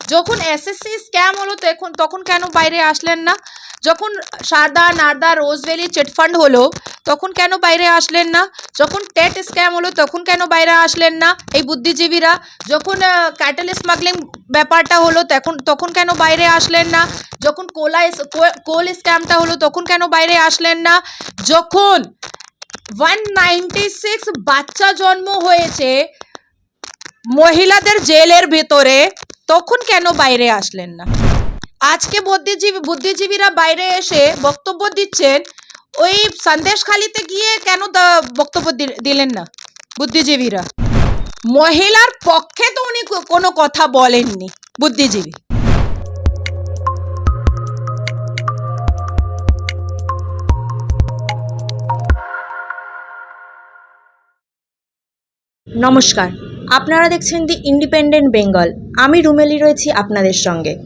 যখন SSC scam হলো, তখন তখন কেন বাইরে আসলেন না? যখন সারদা নারদা রোজভ্যালি চিটফান্ড হলো, তখন কেন বাইরে আসলেন না? যখন টেট স্ক্যাম হলো, তখন কেন বাইরে আসলেন না? এই বুদ্ধিজীবীরা, যখন ক্যাটেল স্মাগলিং ব্যাপারটা হলো, তখন তখন কেন বাইরে আসলেন না? যখন কোলা কোল স্ক্যামটা হলো, তখন কেন বাইরে আসলেন না? যখন ওয়ান নাইনটি সিক্স বাচ্চা জন্ম হয়েছে, মহিলাদের জেলের ভেতরে তখন কেন বাইরে আসলেন না? আজকে বুদ্ধিজীবী, বুদ্ধিজীবীরা বাইরে এসে বক্তব্য দিচ্ছেন, ওই সন্দেশখালিতে গিয়ে কেন বক্তব্য দিলেন না বুদ্ধিজীবীরা? মহিলার পক্ষে তো উনি কোনো কথা বলেননি বুদ্ধিজীবী। নমস্কার। আপনারা দেখছেন দি ইন্ডিপেন্ডেন্ট বেঙ্গল আমি রুমেলি রয়েছি আপনাদের সঙ্গে।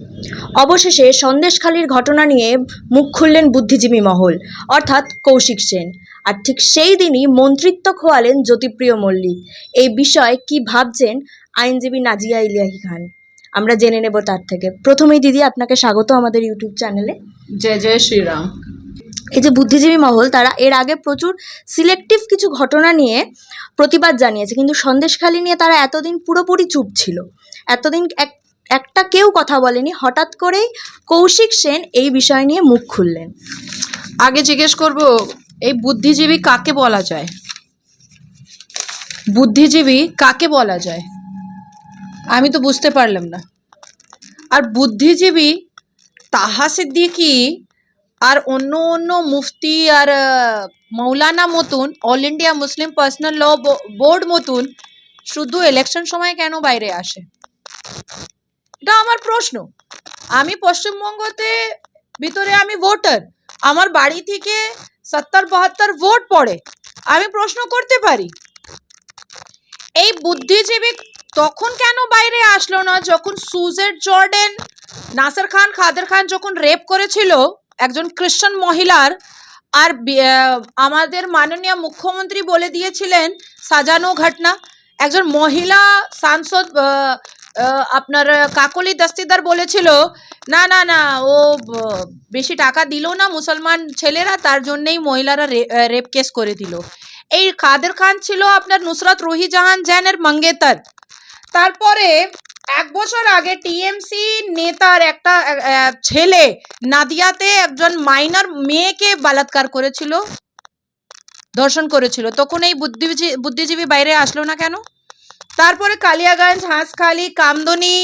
অবশেষে সন্দেশখালির ঘটনা নিয়ে মুখ খুললেন বুদ্ধিজীবী মহল, অর্থাৎ কৌশিক সেন। আর ঠিক সেই দিনই মন্ত্রিত্ব খোয়ালেন জ্যোতিপ্রিয় মল্লিক। এই বিষয়ে কি ভাবছেন আইনজীবী নাজিয়া ইলিয়াহি খান? আমরা জেনে নেব তার থেকে। প্রথমেই দিদি, আপনাকে স্বাগত আমাদের ইউটিউব চ্যানেলে। জয় জয় শ্রীরাম। এই যে বুদ্ধিজীবী মহল, তারা এর আগে প্রচুর সিলেক্টিভ কিছু ঘটনা নিয়ে প্রতিবাদ জানিয়েছে। কিন্তু সন্দেশখালি নিয়ে তারা এতদিন পুরোপুরি চুপ ছিল। এতদিন এক, একটা কেউ কথা বলেনি। হঠাৎ করেই কৌশিক সেন এই বিষয় নিয়ে মুখ খুললেন। আগে জিজ্ঞেস করব, এই বুদ্ধিজীবী কাকে বলা যায়? বুদ্ধিজীবী কাকে বলা যায়? আমি তো বুঝতে পারলাম না। আর বুদ্ধিজীবী তাহা সিদ্দিকি আর অন্য অন্য মুফতি আর মৌলানা মতন all India Muslim personal law board মতন, শুধু ইলেকশন সময় কেন বাইরে আসে? এটা আমার প্রশ্ন। আমি পশ্চিমবঙ্গতে ভিতরে আমি ভোটার আমার বাড়ি থেকে সত্তর বাহাত্তর ভোট পড়ে, আমি প্রশ্ন করতে পারি? এই বুদ্ধিজীবী তখন কেন বাইরে আসলো না? যখন সুজেট জর্ডেন, নাসের খান, খাদের খান যখন রেপ করেছিল একজন খ্রিস্টান মহিলার আর আমাদের মাননীয় মুখ্যমন্ত্রী বলে দিয়েছিলেন, সাজানো ঘটনা। একজন মহিলা সাংসদ আপনার কাকলি দস্তিদার বলেছিল, না না না, ও বেশি টাকা দিল না মুসলমান ছেলেরা, তার জন্যেই মহিলারা রেপ কেস করে দিল। এই কাদের খান ছিল আপনার নুসরাত রুহি জাহান জैনের মঙ্গেতর। তারপরে এক বছর আগে টিএমসি নেতার একটা ছেলে নাদিয়াতে একজন মাইনর মেয়েকে বলাৎকার করেছিল, ধর্ষণ করেছিল। তখন এই বুদ্ধিজীবী বুদ্ধিজীবী বাইরে আসলো না কেন? তারপরে কালিয়াগঞ্জ, হাঁসখালি, কামদনি,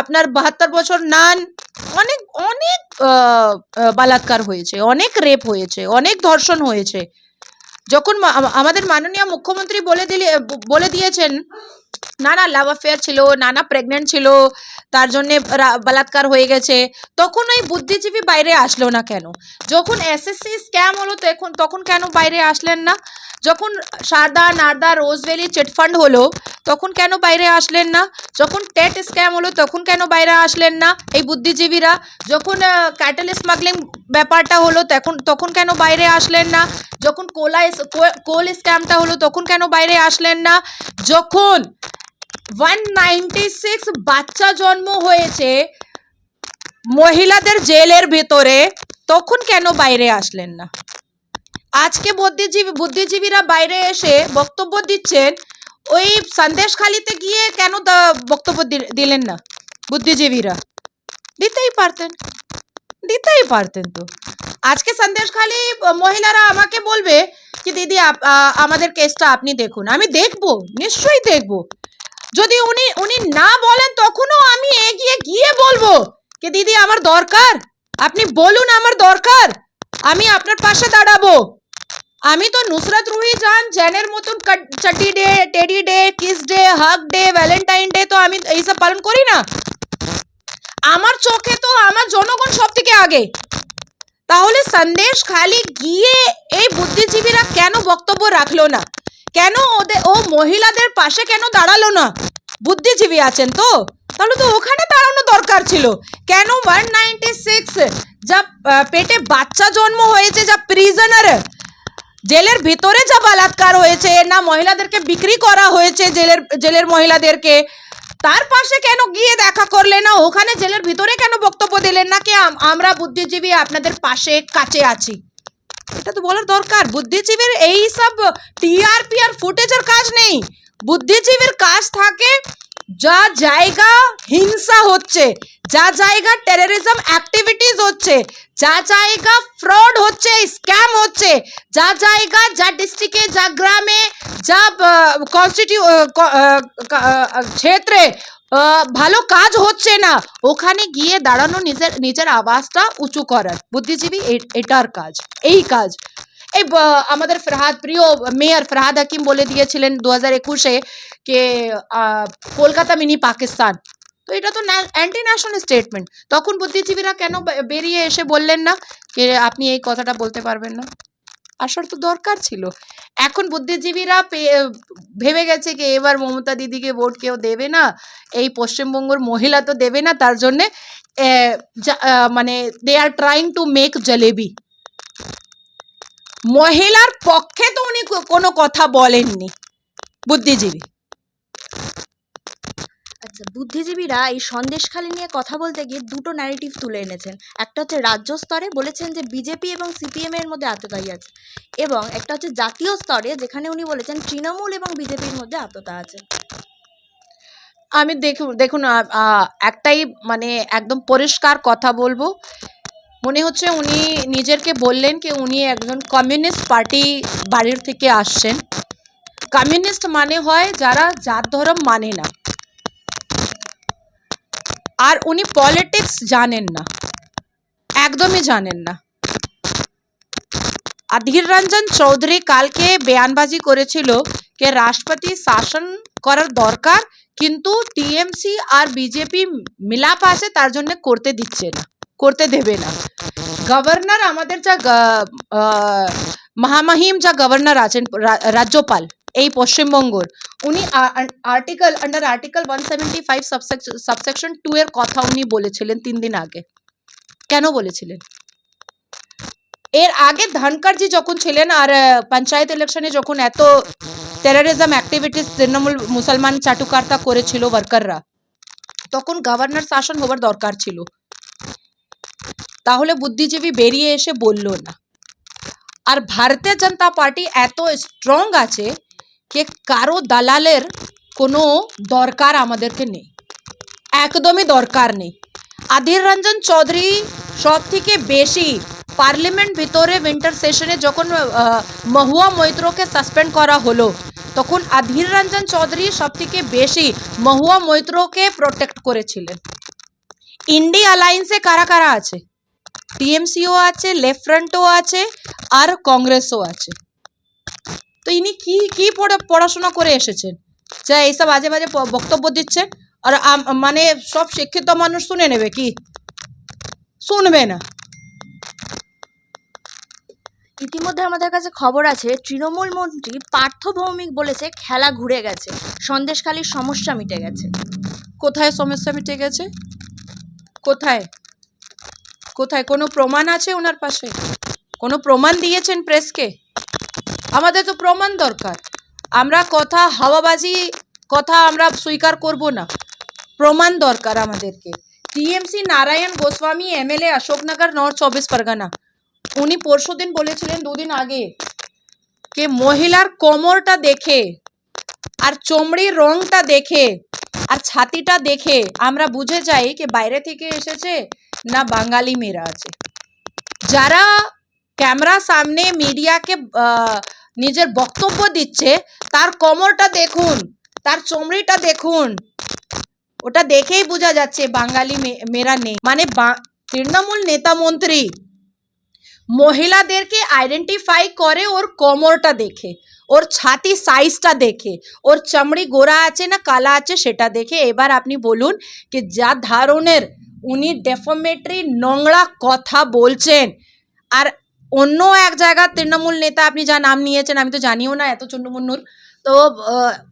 আপনার বাহাত্তর বছর নান, অনেক অনেক বলাৎকার হয়েছে, অনেক রেপ হয়েছে, অনেক ধর্ষণ হয়েছে। যখন আমাদের মাননীয় মুখ্যমন্ত্রী বলে দিলে, বলে দিয়েছেন না না লাভ অ্যাফেয়ার ছিল, নানা প্রেগনেন্ট ছিল, তার জন্যে বলাৎকার হয়ে গেছে। তখন ওই বুদ্ধিজীবী বাইরে আসলো না কেন? যখন এসএসসি স্ক্যাম হলো তখন তখন কেন বাইরে আসলেন না? যখন সারদা নারদা রোজভ্যালি চিটফান্ড হলো, তখন কেন বাইরে আসলেন না? যখন টেট স্ক্যাম হলো, তখন কেন বাইরে আসলেন না এই বুদ্ধিজীবীরা? যখন ক্যাটেল স্মাগলিং ব্যাপারটা হলো, তখন তখন কেন বাইরে আসলেন না? যখন কোলা কোল স্ক্যামটা হলো, তখন কেন বাইরে আসলেন না? যখন ওয়ান সিক্স বাচ্চা জন্ম হয়েছে মহিলাদের জেলের ভেতরে, তখন কেন বাইরে আসলেন না? আজকে বুদ্ধিজীবী, বুদ্ধিজীবীরা বাইরে এসে বক্তব্য দিচ্ছেন, ওই সন্দেশখালিতে গিয়ে কেন বক্তব্য দিলেন না বুদ্ধিজীবীরা? দিতেই পারতেন দিতেই পারতেন তো। আজকে সন্দেশখালি মহিলারা আমাকে বলবে কি, দিদি আমাদের কেসটা আপনি দেখুন। আমি দেখব, নিশ্চয়ই দেখব। যদি উনি উনি না বলেন, তখনও আমি এগিয়ে গিয়ে বলব কি দিদি, আমার দরকার। আপনি বলুন আমার দরকার। আমি আপনার পাশে দাঁড়াবো। আমি তো নুসরাত রুহি জান, জ্যানের মতন চাটি day, teddy day, kiss day, hug day, Valentine day তো আমি এইসব পালন করি না। আমার চোখে তো আমার জনগণ সব থেকে আগে। তাহলে সন্দেশ খালি গিয়ে এই বুদ্ধিজীবীরা কেন বক্তব্য রাখল না? কেন ওদের ও মহিলাদের পাশে কেন দাঁড়াল না? বুদ্ধিজীবী আছেন তো? তাহলে তো ওখানে দাঁড়ানো দরকার ছিল। কেন ওয়ান নাইনটি সিক্স যা পেটে বাচ্চা জন্ম হয়েছে যা প্রিজনার জেলের ভিতরে যা বলাৎকার হয়েছে, না মহিলাদেরকে বিক্রি করা হয়েছে জেলের জেলের মহিলাদেরকে? তার পাশে কেন গিয়ে দেখা করলেন না? ওখানে জেলের ভিতরে কেন বক্তব্য দিলেন না? কি আমরা বুদ্ধিজীবী আপনাদের পাশে কাছে আছি। এটা তো বলার দরকার। বুদ্ধিজীবীর এই সব টিআরপি আর ফুটেজের কাজ নেই। বুদ্ধিজীবীর কাজ থাকে যা জায়গা হিংসা হচ্ছে যা জায়গা টেররিজম অ্যাক্টিভিটিস হচ্ছে যা জায়গা ফ্রড হচ্ছে স্ক্যাম হচ্ছে যা জায়গা যা ডিস্ট্রিক্টে যা গ্রামে যা কনস্টিটিউ ক্ষেত্রে আহ, ভালো কাজ হচ্ছে না। ওখানে গিয়ে দাঁড়ানো নিজের নিজের আওয়াজটা উঁচু করার। বুদ্ধিজীবী এটার কাজ, এই কাজ। এই আমাদের ফরহাদ, প্রিয় মেয়র ফরহাদ হাকিম বলে দিয়েছিলেন দু হাজার একুশে কে কলকাতা মিনি পাকিস্তান। তো এটা তো অ্যান্টি ন্যাশনাল স্টেটমেন্ট তখন বুদ্ধিজীবীরা কেন বেরিয়ে এসে বললেন না? যে আপনি এই কথাটা বলতে পারবেন না? আসার তো দরকার ছিল। এখন বুদ্ধিজীবীরা ভেবে গেছে কি এবার মমতা দিদিকে ভোট কেউ দেবে না, এই পশ্চিমবঙ্গের মহিলা তো দেবে না, তার জন্যে মানে they are trying to make jalebi মহিলার পক্ষে তো উনি কোনো কথা বলেননি, বুদ্ধিজীবী। আচ্ছা বুদ্ধিজীবীরা এই সন্দেশখালি নিয়ে কথা বলতে গিয়ে দুটো ন্যারেটিভ তুলে এনেছেন। একটা হচ্ছে রাজ্য স্তরে বলেছেন যে বিজেপি এবং সিপিএম এর মধ্যে আততায়ী আছে এবং একটা হচ্ছে জাতীয় স্তরে যেখানে উনি বলেছেন তৃণমূল এবং বিজেপির মধ্যে আততা আছে। আমি দেখুন দেখুন একটাই মানে একদম পরিষ্কার কথা বলব। মনে হচ্ছে উনি নিজেরকে বললেন কি উনি একজন কমিউনিস্ট পার্টি বাড়ির থেকে আসছেন। কমিউনিস্ট মানে হয় যারা জাত ধর্ম মানে না। আর উনি পলিটিক্স জানেন না। একদমই জানেন না। অধীর রঞ্জন চৌধুরী কালকে বেয়ানবাজি করেছিল যে রাষ্ট্রপতি শাসন করার দরকার, কিন্তু টিএমসি আর বিজেপি মিলাপ আছে, তার জন্য করতে দিচ্ছে না, করতে দেবে না। গভর্নর আমাদের যা মহামহিম যা গভর্নর আছেন রাজ্যপাল এই পশ্চিমবঙ্গর উনি article under article one seventy five subsection two এর কথা উনি বলেছিলেন তিন দিন আগে। কেন বলেছিলেন? এর আগে ধনকরজি যখন ছিলেন আর পঞ্চায়েত ইলেকশনে যখন এত টেরারিজম অ্যাক্টিভিটিস তৃণমূল মুসলমান চাটুকারতা করেছিল ওয়ার্কাররা তখন গভর্নর শাসন হবার দরকার ছিল। তাহলে বুদ্ধিজীবী বেরিয়ে এসে বলল না। আর ভারতীয় জনতা পার্টি এত স্ট্রং আছে যে কারও দালালের কোনো দরকার আমাদেরকে নেই। একদমই দরকার নেই। আধীর রঞ্জন চৌধুরী সব থেকে বেশি পার্লামেন্ট ভিতরে উইন্টার সেশনে যখন মহুয়া মৈত্রকে সাসপেন্ড করা হলো, তখন অধীর রঞ্জন চৌধুরী সব থেকে বেশি মহুয়া মৈত্রকে প্রোটেক্ট করেছিলেন। ইন্ডি অ্যালায়েন্সে কারা কারা আছে? টিএমসিও আছে, লেফট ফ্রন্টও আছে, আর কংগ্রেসও আছে। তো ইনি কি কি পড়া- পড়াশোনা করে এসেছেন? যা এইসব বাজে বাজে বক্তব্য দিচ্ছেন আর মানে সব শিক্ষিত মানুষ শুনে নেবে কি? শুনবে না। ইতিমধ্যে আমাদের কাছে খবর আছে তৃণমূল মন্ত্রী পার্থ ভৌমিক বলেছে খেলা ঘুরে গেছে সন্দেশখালির সমস্যা মিটে গেছে। কোথায় সমস্যা মিটে গেছে? কোথায়? কোথায়? কোনো প্রমাণ আছে ওনার পাশে? কোনো প্রমাণ দিয়েছেন প্রেসকে? আমাদের তো প্রমাণ দরকার। আমরা কথা, হাওয়াবাজি কথা আমরা স্বীকার করব না। প্রমাণ দরকার আমাদেরকে। TMC Narayan Goswami MLA Ashoknagar north চব্বিশ পরগনা। উনি পরশুদিন বলেছিলেন দুদিন আগে কে মহিলার কোমরটা দেখে আর চমড়ির রংটা দেখে আর ছাতিটা দেখে আমরা বুঝে যাই যে বাইরে থেকে এসেছে না বাঙালি মেয়েরা আছে। যারা ক্যামেরা সামনে মিডিয়াকে নিজের বক্তব্য দিচ্ছে, তার কোমরটা দেখুন, তার চমড়িটা দেখুন। ওটা দেখেই বোঝা যাচ্ছে বাঙালি মেয়েরা নেই। মানে তৃণমূল নেতা মন্ত্রী মহিলাদেরকে আইডেন্টিফাই করে ওর কোমরটা দেখে, ওর ছাতি সাইজটা দেখে, ওর চামড়ি গোড়া আছে না কালা আছে সেটা দেখে। এবার আপনি বলুন কি যা ধরনের উনি ডেফমেটরি নোংরা কথা বলছেন। আর অন্য এক জায়গার তৃণমূল নেতা আপনি যা নাম নিয়েছেন, আমি তো জানিও না এত চন্ডমুন্নুর তো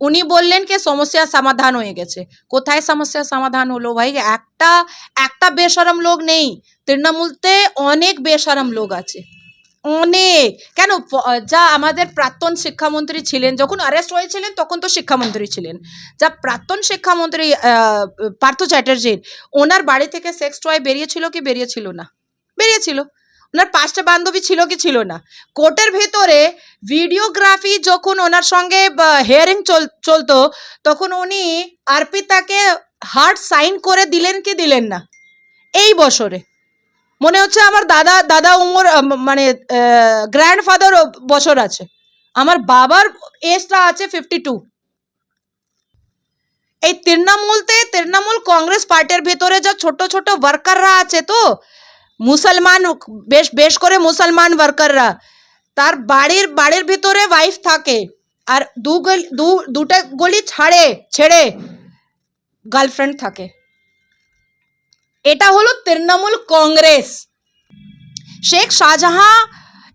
উনি বললেন কি, সমস্যার সমাধান হয়ে গেছে। কোথায় সমস্যার সমাধান হলো ভাই? একটা একটা বেসরম লোক নেই। তৃণমূলতে অনেক বেসরম লোক আছে। অনেক। কেন? যা আমাদের প্রাক্তন শিক্ষামন্ত্রী ছিলেন, যখন অ্যারেস্ট হয়েছিলেন, তখন তো শিক্ষামন্ত্রী ছিলেন। যা প্রাক্তন শিক্ষামন্ত্রী পার্থ চ্যাটার্জির, ওনার বাড়ি থেকে সেক্স টয় বেরিয়েছিল কি বেরিয়েছিল না? বেরিয়েছিল। ওনার পাঁচটা বান্ধবী ছিল কি ছিল না। কোর্টের ভেতরে ভিডিওগ্রাফি যখন ওনার সঙ্গে হেয়ারিং চল, চলতো, তখন উনি আর্পিতাকে হার্ট সাইন করে দিলেন কি দিলেন না। এই বছরে। মনে হচ্ছে আমার দাদা দাদা উমর মানে গ্র্যান্ডফাদার বছর আছে। আমার বাবার এজটা আছে ফিফটি টু এই তৃণমূলতে, তৃণমূল কংগ্রেস পার্টির ভেতরে যা ছোট ছোট ওয়ার্কাররা আছে তো মুসলমান বেশ বেশ করে মুসলমান ওয়ার্কাররা তার বাড়ির বাড়ির ভিতরে ওয়াইফ থাকে আর দু গলি, দু, দুটা গলি ছাড়ে, ছেড়ে গার্লফ্রেন্ড থাকে। এটা হলো Trinamool Congress. Sheikh Shahjahan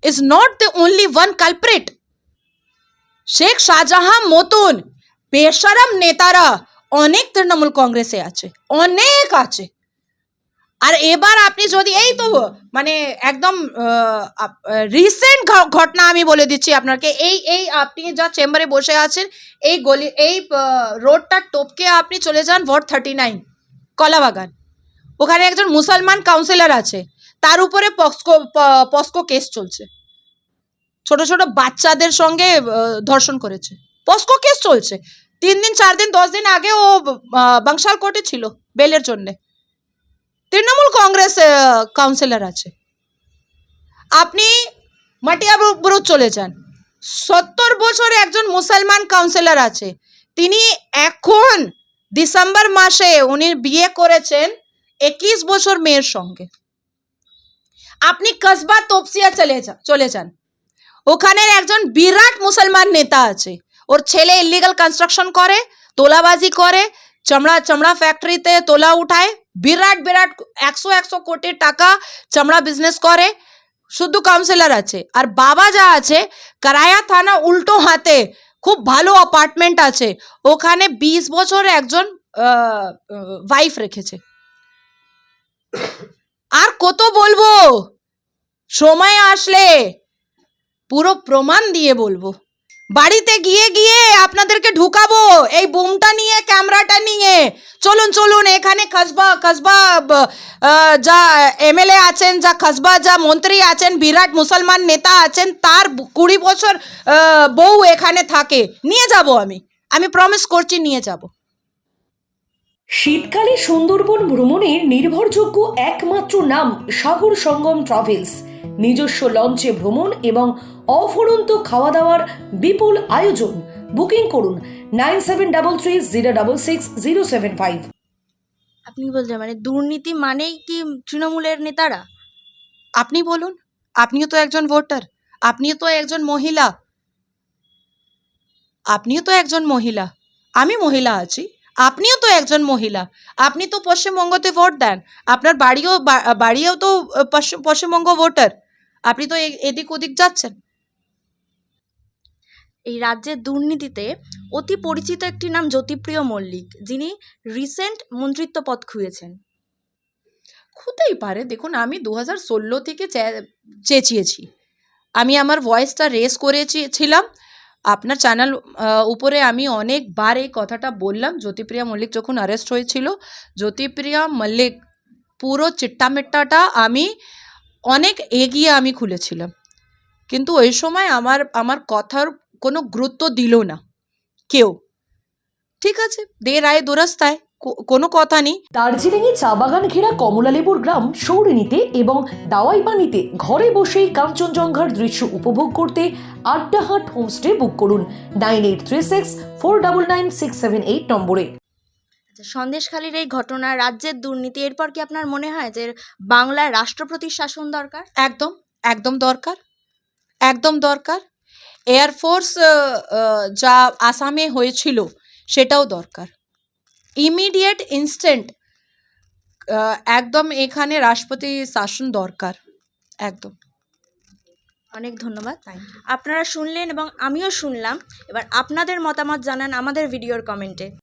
is not the only one culprit Sheikh Shahjahan মতন বেশরম নেতারা অনেক তৃণমূল কংগ্রেসে আছে, অনেক আছে। আর এবার আপনি যদি এই তো মানে একদম রিসেন্ট ঘটনা আমি বলে দিচ্ছি আপনাকে। এই এই আপনি যা চেম্বারে বসে আছেন, এই গলি, এই রোডটা টপকে আপনি চলে যান ওয়ার্ড থার্টি নাইন কলাবাগান। ওখানে একজন মুসলমান কাউন্সিলর আছে। তার উপরে পস্কো পস্কো কেস চলছে। ছোট ছোট বাচ্চাদের সঙ্গে ধর্ষণ করেছে। পস্কো কেস চলছে। তিন দিন, চার দিন, দশ দিন আগে ও বাংশাল কোর্টে ছিল বেলের জন্যে। তৃণমূল কংগ্রেস কাউন্সিলর আছে। আপনি মাটিয়াবুরু চলে যান। সত্তর বছরে একজন মুসলমান কাউন্সিলর আছে। তিনি এখন ডিসেম্বর মাসে উনি বিয়ে করেছেন একুশ বছর মেয়ের সঙ্গে। আপনি কসবা তপসিয়া চলে যা চলে যান। ওখানের একজন বিরাট মুসলমান নেতা আছে। ওর ছেলে ইলিগাল কনস্ট্রাকশন করে, তোলাবাজি করে, চামড়া চামড়া ফ্যাক্টরিতে তোলা উঠায়। বিরাট বিরাট একশো একশো কোটি টাকা চামড়া বিজনেস করে, শুধু কাউন্সিলর আছে। আর বাবা যা আছে কারায়া থানা উল্টো হাতে, খুব ভালো অ্যাপার্টমেন্ট আছে। ওখানে বিশ বছর একজন ওয়াইফ রেখেছে। আর কত বলব? সময় আসলে, পুরো প্রমাণ দিয়ে বলব। বাড়িতে গিয়ে গিয়ে আপনাদেরকে ঢুকাবো, এই বুমটা নিয়ে ক্যামেরাটা নিয়ে। চলুন চলুন, এখানে কসবা কসবা যা এমএলএ আছেন, যা কসবা যা মন্ত্রী আছেন, বিরাট মুসলমান নেতা আছেন, তার কুড়ি বছর বউ এখানে থাকে। নিয়ে যাব আমি। আমি প্রমিস করছি, নিয়ে যাব। শীতকালে সুন্দরবন ভ্রমণের নির্ভরযোগ্য একমাত্র নাম সাগর সঙ্গম ট্রাভেলস। নিজস্ব লঞ্চে ভ্রমণ এবং অফুরন্ত খাওয়া দাওয়ার বিপুল আয়োজন। বুকিং করুন nine seven double three zero double six zero seven five. আপনি বলছেন মানে দুর্নীতি মানেই কি তৃণমূলের নেতারা? আপনি বলুন আপনিও তো একজন ভোটার আপনিও তো একজন মহিলা। আপনিও তো একজন মহিলা আমি মহিলা আছি আপনিও তো একজন মহিলা। আপনি তো পশ্চিমবঙ্গতে ভোট দেন আপনার বাড়িও বাড়িও তো পশ্চিমবঙ্গ ভোটার। আপনি তো এ- এদিক ওদিক যাচ্ছেন। এই রাজ্যের দুর্নীতিতে অতি পরিচিত একটি নাম জ্যোতিপ্রিয় মল্লিক, যিনি রিসেন্ট মন্ত্রিত্ব পদ খুঁয়েছেন। খুঁতেই পারে, দেখুন আমি দু হাজার ষোলো থেকে চেঁচিয়েছি। আমি আমার ভয়েসটা রেস করেছিলাম। আপনার চ্যানেল উপরে আমি অনেকবার এই কথাটা বললাম। জ্যোতিপ্রিয়া মল্লিক যখন অ্যারেস্ট হয়েছিল, জ্যোতিপ্রিয়া মল্লিক পুরো চিট্টামিট্টাটা আমি অনেক এগিয়ে আমি খুলেছিলাম। কিন্তু ওই সময় আমার আমার কথার কোনো গুরুত্ব দিল না। কেউ। ঠিক আছে দে রায় দুরাস্তায় কোনো কথা নেই। দার্জিলিংয়ে চা বাগান ঘেরা কমলালেবুর গ্রাম সৌরিনীতে এবং দাওয়াই পানিতে ঘরে বসেই কাঞ্চনজঙ্ঘার দৃশ্য উপভোগ করতে আড্ডাহাট হোমস্টে বুক করুন nine eight three six four double nine six seven eight নম্বরে। আচ্ছা সন্দেশখালীর এই ঘটনা রাজ্যের দুর্নীতি এরপর কি আপনার মনে হয় যে বাংলায় রাষ্ট্রপতির শাসন দরকার? একদম একদম দরকার। একদম দরকার। এয়ারফোর্স যা আসামে হয়েছিল সেটাও দরকার। ইমিডিয়েট ইনস্ট্যান্ট একদম এখানে রাষ্ট্রপতি শাসন দরকার, একদম। অনেক ধন্যবাদ। আপনারা শুনলেন এবং আমিও শুনলাম। এবার আপনাদের মতামত জানান আমাদের ভিডিওর কমেন্টে।